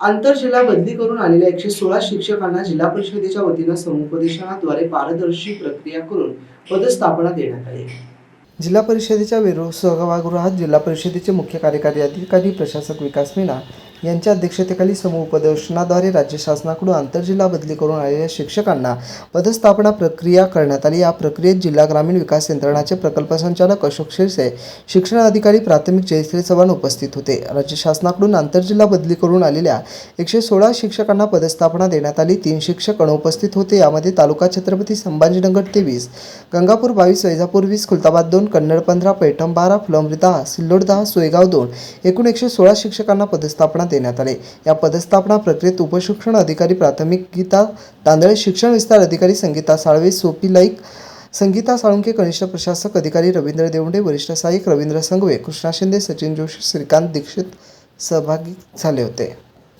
आंतरजिल्हा बदली करून आलेल्या एकशे सोळा शिक्षकांना जिल्हा परिषदेच्या वतीनं समुपदेशनाद्वारे पारदर्शी प्रक्रिया करून पदस्थापना देण्यात आली. जिल्हा परिषदेच्या वेरूळ सभागृहात जिल्हा परिषदेचे मुख्य कार्यकारी अधिकारी प्रशासक विकास मीना यांच्या अध्यक्षतेखाली समुपदेशनाद्वारे राज्य शासनाकडून आंतरजिल्हा बदली करून आलेल्या शिक्षकांना पदस्थापना प्रक्रिया करण्यात आली. या प्रक्रियेत जिल्हा ग्रामीण विकास यंत्रणाचे प्रकल्प संचालक अशोक शिरसे शिक्षण अधिकारी प्राथमिक जयश्री चव्हाण उपस्थित होते. राज्य शासनाकडून आंतरजिल्हा बदली करून आलेल्या एकशे सोळा शिक्षकांना पदस्थापना देण्यात आली. तीन शिक्षक अनुपस्थित होते. यामध्ये तालुका छत्रपती संभाजीनगर तेवीस गंगापूर बावीस वैजापूर वीस खुलताबाद दोन कन्नड पंधरा पैठण बारा फुलंब्री दहा सिल्लोड दहा सोयगाव दोन. एकूण एकशे सोळा शिक्षकांना पदस्थापना देण्यात आले. या पदस्थापना प्रक्रियेत उपशिक्षण अधिकारी प्राथमिक गीता तांदळे शिक्षण विस्तार अधिकारी संगीता साळवे सोपी लाईक संगीता साळुंके कनिष्ठ प्रशासक अधिकारी रवींद्र देवडे वरिष्ठ सहाय्यक रवींद्र संगवे कृष्णा शिंदे सचिन जोशी श्रीकांत दीक्षित सहभागी झाले होते.